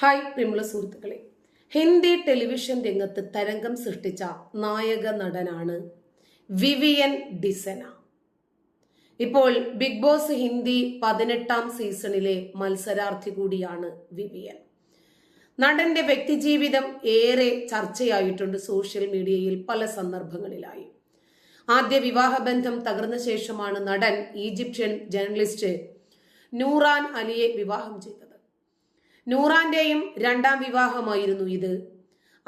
Hi പ്രിമുള സുഹൃത്തുക്കളെ. Hindi television രംഗത്ത് തരംഗം സൃഷ്ടിച്ച നായക നടനാണ് വിവിയൻ ഡിസന. ഇപ്പോൾ ബിഗ് ബോസ് ഹിന്ദി പതിനെട്ടാം സീസണിലെ മത്സരാർത്ഥി കൂടിയാണ് വിവിയൻ. നടന്റെ വ്യക്തിജീവിതം ഏറെ ചർച്ചയായിട്ടുണ്ട് സോഷ്യൽ മീഡിയയിൽ പല സന്ദർഭങ്ങളിലായി. ആദ്യ വിവാഹബന്ധം തകർന്ന ശേഷമാണ് നടൻ ഈജിപ്ഷ്യൻ ജേർണലിസ്റ്റ് നൂറാൻ അലിയെ വിവാഹം ചെയ്തത്. നൂറാന്റെയും രണ്ടാം വിവാഹമായിരുന്നു ഇത്.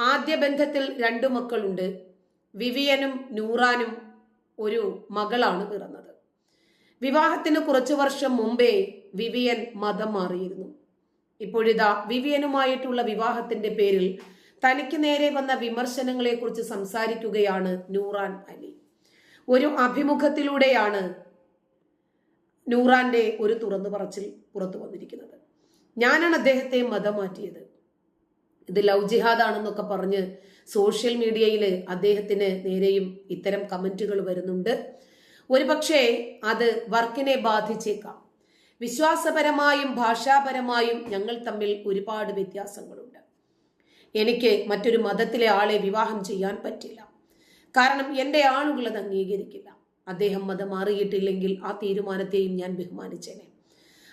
ആദ്യ ബന്ധത്തിൽ രണ്ടു മക്കളുണ്ട്. വിവിയനും നൂറാനും ഒരു മകളാണ് പിറന്നത്. വിവാഹത്തിന് കുറച്ചു വർഷം മുമ്പേ വിവിയൻ മതം മാറിയിരുന്നു. ഇപ്പോഴിതാ വിവിയനുമായിട്ടുള്ള വിവാഹത്തിന്റെ പേരിൽ തനിക്ക് നേരെ വന്ന വിമർശനങ്ങളെക്കുറിച്ച് സംസാരിക്കുകയാണ് നൂറാൻ അലി. ഒരു അഭിമുഖത്തിലൂടെയാണ് നൂറാന്റെ ഒരു തുറന്നു പറച്ചിൽ പുറത്തു വന്നിരിക്കുന്നത്. ഞാനാണ് അദ്ദേഹത്തെ മതം മാറ്റിയത് ഇത് ലവ് ജിഹാദാണെന്നൊക്കെ പറഞ്ഞ് സോഷ്യൽ മീഡിയയിൽ അദ്ദേഹത്തിന് നേരെയും ഇത്തരം കമന്റുകൾ വരുന്നുണ്ട്. ഒരുപക്ഷെ അത് വർക്കിനെ ബാധിച്ചേക്കാം. വിശ്വാസപരമായും ഭാഷാപരമായും ഞങ്ങൾ തമ്മിൽ ഒരുപാട് വ്യത്യാസങ്ങളുണ്ട്. എനിക്ക് മറ്റൊരു മതത്തിലെ ആളെ വിവാഹം ചെയ്യാൻ പറ്റില്ല. കാരണം എന്റെ ആളുകൾ അത് അംഗീകരിക്കില്ല. അദ്ദേഹം മതം മാറിയിട്ടില്ലെങ്കിൽ ആ തീരുമാനത്തെയും ഞാൻ ബഹുമാനിച്ചേനെ.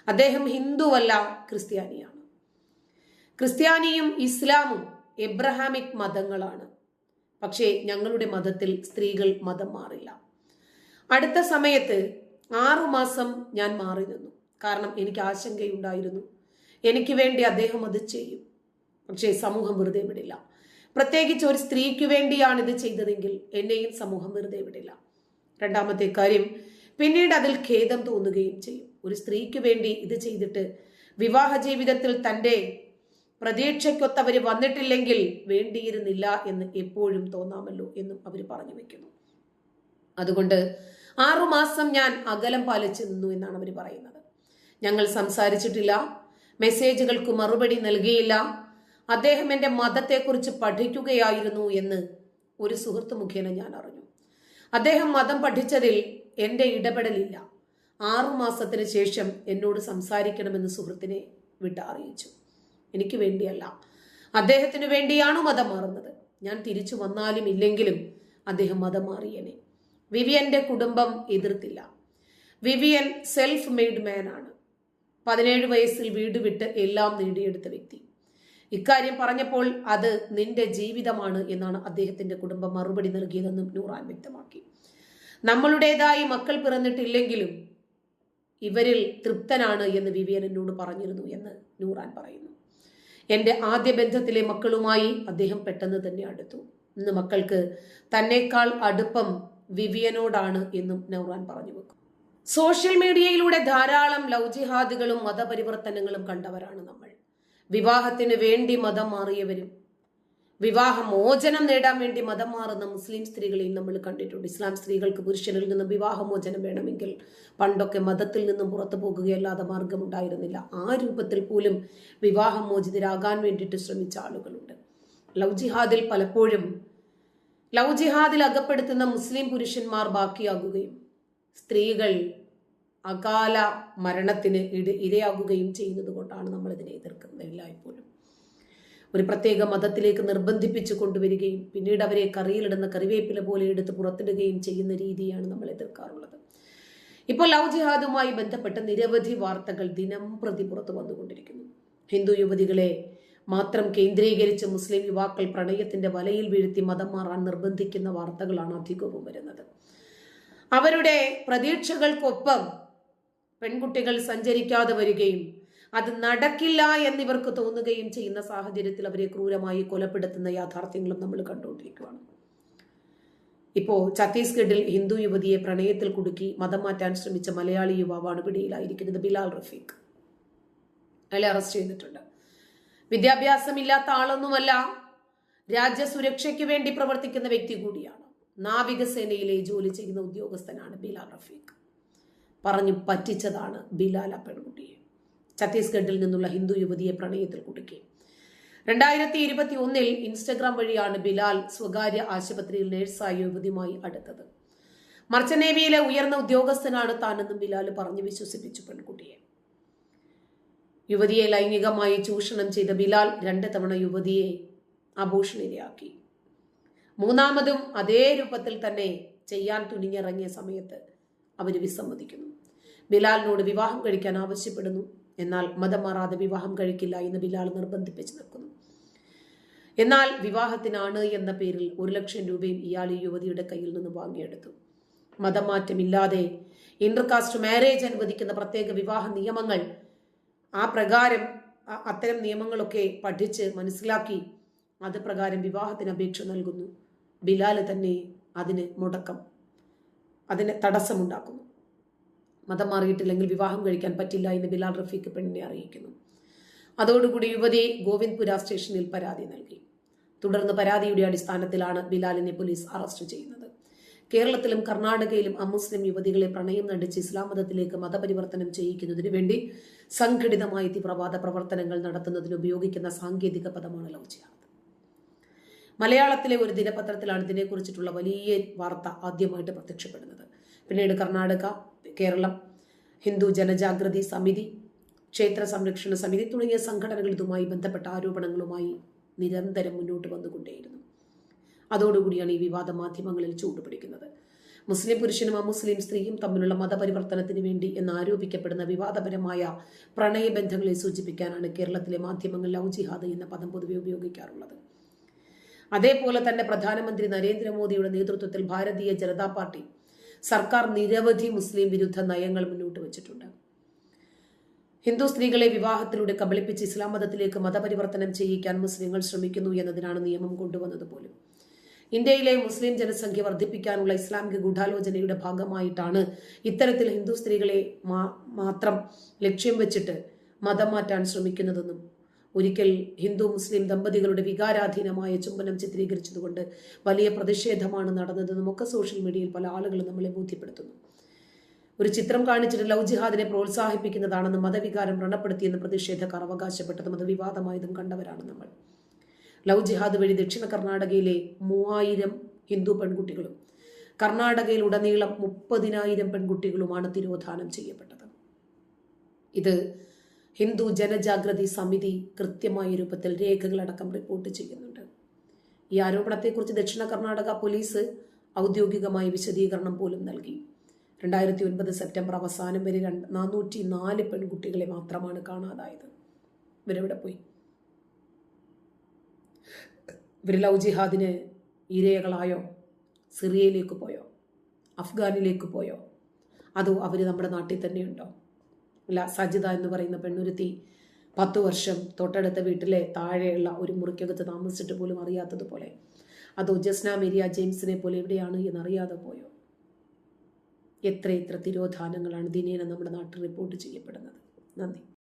അദ്ദേഹം ഹിന്ദുവല്ല ക്രിസ്ത്യാനിയാണ്. ക്രിസ്ത്യാനിയും ഇസ്ലാമും എബ്രഹാമിക് മതങ്ങളാണ്. പക്ഷേ ഞങ്ങളുടെ മതത്തിൽ സ്ത്രീകൾ മതം മാറില്ല. അടുത്ത സമയത്ത് ആറുമാസം ഞാൻ മാറി നിന്നു. കാരണം എനിക്ക് ആശങ്കയുണ്ടായിരുന്നു. എനിക്ക് വേണ്ടി അദ്ദേഹം അത് ചെയ്യും. പക്ഷേ സമൂഹം വെറുതെ വിടില്ല. പ്രത്യേകിച്ച് ഒരു സ്ത്രീക്ക് വേണ്ടിയാണ് ഇത് ചെയ്തതെങ്കിൽ എന്നെയും സമൂഹം വെറുതെ വിടില്ല. രണ്ടാമത്തെ കാര്യം പിന്നീട് അതിൽ ഖേദം തോന്നുകയും ചെയ്യും. ഒരു സ്ത്രീക്ക് വേണ്ടി ഇത് ചെയ്തിട്ട് വിവാഹ ജീവിതത്തിൽ തന്റെ പ്രതീക്ഷയ്ക്കൊത്തവർ വന്നിട്ടില്ലെങ്കിൽ വേണ്ടിയിരുന്നില്ല എന്ന് എപ്പോഴും തോന്നാമല്ലോ എന്നും അവർ പറഞ്ഞു വെക്കുന്നു. അതുകൊണ്ട് ആറുമാസം ഞാൻ അകലം പാലിച്ചു നിന്നു എന്നാണ് അവർ പറയുന്നത്. ഞങ്ങൾ സംസാരിച്ചിട്ടില്ല മെസ്സേജുകൾക്ക് മറുപടി നൽകിയില്ല അദ്ദേഹം എന്റെ മതത്തെക്കുറിച്ച് പഠിക്കുകയായിരുന്നു എന്ന് ഒരു സുഹൃത്ത് മുഖേന ഞാൻ അറിഞ്ഞു. അദ്ദേഹം മതം പഠിച്ചതിൽ എന്റെ ഇടപെടലില്ല. ആറുമാസത്തിന് ശേഷം എന്നോട് സംസാരിക്കണമെന്ന് സുഹൃത്തിനെ വിട്ട് അറിയിച്ചു. എനിക്ക് വേണ്ടിയല്ല. അദ്ദേഹത്തിന് വേണ്ടിയാണ് മതം മാറുന്നത്. ഞാൻ തിരിച്ചു വന്നാലും ഇല്ലെങ്കിലും അദ്ദേഹം മതം മാറിയനെ. വിവിയന്റെ കുടുംബം എതിർത്തില്ല. വിവിയൻ സെൽഫ് മെയ്ഡ് മാൻ ആണ്. പതിനേഴ് വയസ്സിൽ വീട് വിട്ട് എല്ലാം നേടിയെടുത്ത വ്യക്തി. ഇക്കാര്യം പറഞ്ഞപ്പോൾ അത് നിന്റെ ജീവിതമാണ് എന്നാണ് അദ്ദേഹത്തിന്റെ കുടുംബം മറുപടി നൽകിയതെന്നും നൂറാൻ വ്യക്തമാക്കി. നമ്മളുടേതായി മക്കൾ പിറന്നിട്ടില്ലെങ്കിലും ഇവരിൽ തൃപ്തനാണ് എന്ന് വിവിയൻ എന്നോട് പറഞ്ഞിരുന്നു എന്ന് നൂറാൻ പറയുന്നു. എന്റെ ആദ്യ ബന്ധത്തിലെ മക്കളുമായി അദ്ദേഹം പെട്ടെന്ന് തന്നെ അടുത്തു. ഇന്ന് മക്കൾക്ക് തന്നെക്കാൾ അടുപ്പം വിവിയനോടാണ് എന്നും നൗറാൻ പറഞ്ഞു വെക്കും. സോഷ്യൽ മീഡിയയിലൂടെ ധാരാളം ലവ് ജിഹാദുകളും മതപരിവർത്തനങ്ങളും കണ്ടവരാണ് നമ്മൾ. വിവാഹത്തിന് വേണ്ടി മതം മാറിയവരും വിവാഹ മോചനം നേടാൻ വേണ്ടി മതം മാറുന്ന മുസ്ലിം സ്ത്രീകളെയും നമ്മൾ കണ്ടിട്ടുണ്ട്. ഇസ്ലാം സ്ത്രീകൾക്ക് പുരുഷനിൽ നിന്നും വിവാഹമോചനം വേണമെങ്കിൽ പണ്ടൊക്കെ മതത്തിൽ നിന്നും പുറത്തു പോകുകയല്ലാതെ മാർഗമുണ്ടായിരുന്നില്ല. ആ രൂപത്തിൽ പോലും വിവാഹമോചിതരാകാൻ വേണ്ടിയിട്ട് ശ്രമിച്ച ആളുകളുണ്ട്. ലവ് ജിഹാദിൽ പലപ്പോഴും ലവ് ജിഹാദിൽ അകപ്പെടുത്തുന്ന മുസ്ലിം പുരുഷന്മാർ ബാക്കിയാകുകയും സ്ത്രീകൾ അകാല മരണത്തിന് ഇട ഇരയാകുകയും ചെയ്യുന്നത് കൊണ്ടാണ് നമ്മൾ ഇതിനെ എതിർക്കുന്നത് എല്ലായ്പ്പോഴും. ഒരു പ്രത്യേക മതത്തിലേക്ക് നിർബന്ധിപ്പിച്ചു കൊണ്ടുവരികയും പിന്നീട് അവരെ കറിയിലിടുന്ന കറിവേപ്പില പോലെ എടുത്ത് പുറത്തിടുകയും ചെയ്യുന്ന രീതിയാണ് നമ്മൾ എതിർക്കാറുള്ളത്. ഇപ്പോൾ ലവ് ജിഹാദുമായി ബന്ധപ്പെട്ട നിരവധി വാർത്തകൾ ദിനം പ്രതി പുറത്തു വന്നുകൊണ്ടിരിക്കുന്നു. ഹിന്ദു യുവതികളെ മാത്രം കേന്ദ്രീകരിച്ച് മുസ്ലിം യുവാക്കൾ പ്രണയത്തിന്റെ വലയിൽ വീഴ്ത്തി മതം മാറാൻ നിർബന്ധിക്കുന്ന വാർത്തകളാണ് അധികവും വരുന്നത്. അവരുടെ പ്രതീക്ഷകൾക്കൊപ്പം പെൺകുട്ടികൾ സഞ്ചരിക്കാതെ വരികയും അത് നടക്കില്ല എന്നിവർക്ക് തോന്നുകയും ചെയ്യുന്ന സാഹചര്യത്തിൽ അവരെ ക്രൂരമായി കൊലപ്പെടുത്തുന്ന യാഥാർത്ഥ്യങ്ങളും നമ്മൾ കണ്ടുകൊണ്ടിരിക്കുകയാണ്. ഇപ്പോൾ ഛത്തീസ്ഗഡിൽ ഹിന്ദു യുവതിയെ പ്രണയത്തിൽ കുടുക്കി മതം മാറ്റാൻ ശ്രമിച്ച മലയാളി യുവാവാണ് പിടിയിലായിരിക്കുന്നത് ബിലാൽ റഫീഖ്. അയാളെ അറസ്റ്റ് ചെയ്തിട്ടുണ്ട്. വിദ്യാഭ്യാസമില്ലാത്ത ആളൊന്നുമല്ല രാജ്യസുരക്ഷയ്ക്ക് വേണ്ടി പ്രവർത്തിക്കുന്ന വ്യക്തി കൂടിയാണ്. നാവികസേനയിലെ ജോലി ചെയ്യുന്ന ഉദ്യോഗസ്ഥനാണ് ബിലാൽ റഫീഖ്. പറഞ്ഞു പറ്റിച്ചതാണ് ബിലാൽ ആ പെൺകുട്ടിയെ. ഛത്തീസ്ഗഡിൽ നിന്നുള്ള ഹിന്ദു യുവതിയെ പ്രണയത്തിൽ കുടുക്കി. രണ്ടായിരത്തി ഇരുപത്തി ഒന്നിൽ ഇൻസ്റ്റഗ്രാം വഴിയാണ് ബിലാൽ സ്വകാര്യ ആശുപത്രിയിൽ നഴ്സായ യുവതിയുമായി അടുത്തത്. മർച്ചനേവിയിലെ നേവിയിലെ ഉയർന്ന ഉദ്യോഗസ്ഥനാണ് താനെന്നും ബിലാൽ പറഞ്ഞു വിശ്വസിപ്പിച്ചു പെൺകുട്ടിയെ. യുവതിയെ ലൈംഗികമായി ചൂഷണം ചെയ്ത ബിലാൽ രണ്ട് തവണ യുവതിയെ ആഭൂഷണിരയാക്കി മൂന്നാമതും അതേ രൂപത്തിൽ തന്നെ ചെയ്യാൻ തുനിഞ്ഞിറങ്ങിയ സമയത്ത് അവർ വിസമ്മതിക്കുന്നു. ബിലാലിനോട് വിവാഹം കഴിക്കാൻ ആവശ്യപ്പെടുന്നു. എന്നാൽ മതം മാറാതെ വിവാഹം കഴിക്കില്ല എന്ന് ബിലാൽ നിർബന്ധിപ്പിച്ച് നിൽക്കുന്നു. എന്നാൽ വിവാഹത്തിനാണ് എന്ന പേരിൽ ഒരു ലക്ഷം രൂപയും ഇയാൾ ഈ യുവതിയുടെ കയ്യിൽ നിന്ന് വാങ്ങിയെടുത്തു. മതമാറ്റമില്ലാതെ ഇന്റർകാസ്റ്റ് മാരേജ് അനുവദിക്കുന്ന പ്രത്യേക വിവാഹ നിയമങ്ങൾ ആ പ്രകാരം അത്തരം നിയമങ്ങളൊക്കെ പഠിച്ച് മനസ്സിലാക്കി അത് പ്രകാരം വിവാഹത്തിന് അപേക്ഷ നൽകുന്നു. ബിലാൽ തന്നെ അതിന് മുടക്കം അതിന് തടസ്സമുണ്ടാക്കുന്നു. മതം മാറിയിട്ടില്ലെങ്കിൽ വിവാഹം കഴിക്കാൻ പറ്റില്ല എന്ന് ബിലാൽ റഫീഖ് പെണ്ണിനെ അറിയിക്കുന്നു. അതോടുകൂടി യുവതി ഗോവിന്ദ്പുര സ്റ്റേഷനിൽ പരാതി നൽകി. തുടർന്ന് പരാതിയുടെ അടിസ്ഥാനത്തിലാണ് ബിലാലിനെ പോലീസ് അറസ്റ്റ് ചെയ്യുന്നത്. കേരളത്തിലും കർണാടകയിലും അമുസ്ലിം യുവതികളെ പ്രണയം നടിച്ച് ഇസ്ലാം മതത്തിലേക്ക് മതപരിവർത്തനം ചെയ്യിക്കുന്നതിനു വേണ്ടി സംഘടിതമായി തീവ്രവാദ പ്രവർത്തനങ്ങൾ നടത്തുന്നതിന് ഉപയോഗിക്കുന്ന സാങ്കേതിക പദമാണ് ലവ് ജിഹാദ് മലയാളത്തിലെ ഒരു ദിനപത്രത്തിലാണ് ഇതിനെക്കുറിച്ചിട്ടുള്ള വലിയ വാർത്ത ആദ്യമായിട്ട് പ്രത്യക്ഷപ്പെടുന്നത്. പിന്നീട് കർണാടക കേരളം ഹിന്ദു ജനജാഗ്രതി സമിതി ക്ഷേത്ര സംരക്ഷണ സമിതി തുടങ്ങിയ സംഘടനകൾ ഇതുമായി ബന്ധപ്പെട്ട ആരോപണങ്ങളുമായി നിരന്തരം മുന്നോട്ട് വന്നുകൊണ്ടേയിരുന്നു. അതോടുകൂടിയാണ് ഈ വിവാദ മാധ്യമങ്ങളിൽ ചൂടുപിടിക്കുന്നത് മുസ്ലിം പുരുഷനും അമുസ്ലിം സ്ത്രീയും തമ്മിലുള്ള മതപരിവർത്തനത്തിന് വേണ്ടി എന്ന് ആരോപിക്കപ്പെടുന്ന വിവാദപരമായ പ്രണയബന്ധങ്ങളെ സൂചിപ്പിക്കാനാണ് കേരളത്തിലെ മാധ്യമങ്ങൾ ലവ് ജിഹാദ് എന്ന പദം പൊതുവെ ഉപയോഗിക്കാറുള്ളത്. അതേപോലെ തന്നെ പ്രധാനമന്ത്രി നരേന്ദ്രമോദിയുടെ നേതൃത്വത്തിൽ ഭാരതീയ ജനതാ പാർട്ടി സർക്കാർ നിരവധി മുസ്ലിം വിരുദ്ധ നയങ്ങൾ മുന്നോട്ട് വെച്ചിട്ടുണ്ട്. ഹിന്ദു സ്ത്രീകളെ വിവാഹത്തിലൂടെ കബളിപ്പിച്ച് ഇസ്ലാം മതത്തിലേക്ക് മതപരിവർത്തനം ചെയ്യിക്കാൻ മുസ്ലിങ്ങൾ ശ്രമിക്കുന്നു എന്നതിനാണ് നിയമം കൊണ്ടുവന്നത് പോലും. ഇന്ത്യയിലെ മുസ്ലിം ജനസംഖ്യ വർദ്ധിപ്പിക്കാനുള്ള ഇസ്ലാമിക ഗൂഢാലോചനയുടെ ഭാഗമായിട്ടാണ് ഇത്തരത്തിൽ ഹിന്ദു സ്ത്രീകളെ മാത്രം ലക്ഷ്യം വെച്ചിട്ട് മതം മാറ്റാൻ ശ്രമിക്കുന്നതെന്നും ഒരിക്കൽ ഹിന്ദു മുസ്ലിം ദമ്പതികളുടെ വികാരാധീനമായ ചുംബനം ചിത്രീകരിച്ചതുകൊണ്ട് വലിയ പ്രതിഷേധമാണ് നടന്നതെന്നും ഒക്കെ സോഷ്യൽ മീഡിയയിൽ പല ആളുകളും നമ്മളെ ബോധ്യപ്പെടുത്തുന്നു. ഒരു ചിത്രം കാണിച്ചിട്ട് ലവ് ജിഹാദിനെ പ്രോത്സാഹിപ്പിക്കുന്നതാണെന്ന് മതവികാരം വ്രണപ്പെടുത്തിയെന്ന് പ്രതിഷേധക്കാർ അവകാശപ്പെട്ടതും അത് വിവാദമായതും കണ്ടവരാണ് നമ്മൾ. ലവ് ജിഹാദ് വഴി ദക്ഷിണ കർണാടകയിലെ മൂവായിരം ഹിന്ദു പെൺകുട്ടികളും കർണാടകയിൽ ഉടനീളം മുപ്പതിനായിരം പെൺകുട്ടികളുമാണ് തിരോധാനം ചെയ്യപ്പെട്ടത്. ഇത് ഹിന്ദു ജനജാഗ്രതി സമിതി കൃത്യമായ രൂപത്തിൽ രേഖകളടക്കം റിപ്പോർട്ട് ചെയ്യുന്നുണ്ട്. ഈ ആരോപണത്തെക്കുറിച്ച് ദക്ഷിണ കർണാടക പോലീസ് ഔദ്യോഗികമായി വിശദീകരണം പോലും നൽകി. രണ്ടായിരത്തി ഒൻപത് സെപ്റ്റംബർ അവസാനം വരെ രണ്ട് നാനൂറ്റി നാല് പെൺകുട്ടികളെ മാത്രമാണ് കാണാതായത്. ഇവരെവിടെ പോയി? ഇവർ ലവ് ജിഹാദിന് ഇരയകളായോ സിറിയയിലേക്ക് പോയോ? അഫ്ഗാനിലേക്ക് പോയോ? അതോ അവർ നമ്മുടെ നാട്ടിൽ തന്നെയുണ്ടോ? അല്ല സജിത എന്ന് പറയുന്ന പെണ്ണുരുത്തി പത്തു വർഷം തൊട്ടടുത്ത വീട്ടിലെ താഴെയുള്ള ഒരു മുറിക്കകത്ത് താമസിച്ചിട്ട് പോലും അറിയാത്തതുപോലെ. അതോ ജസ്ന മേരിയ ജെയിംസിനെ പോലെ എവിടെയാണ് എന്നറിയാതെ പോയോ? എത്ര തിരോധാനങ്ങളാണ് ദിനേന നമ്മുടെ നാട്ടിൽ റിപ്പോർട്ട് ചെയ്യപ്പെടുന്നത്. നന്ദി.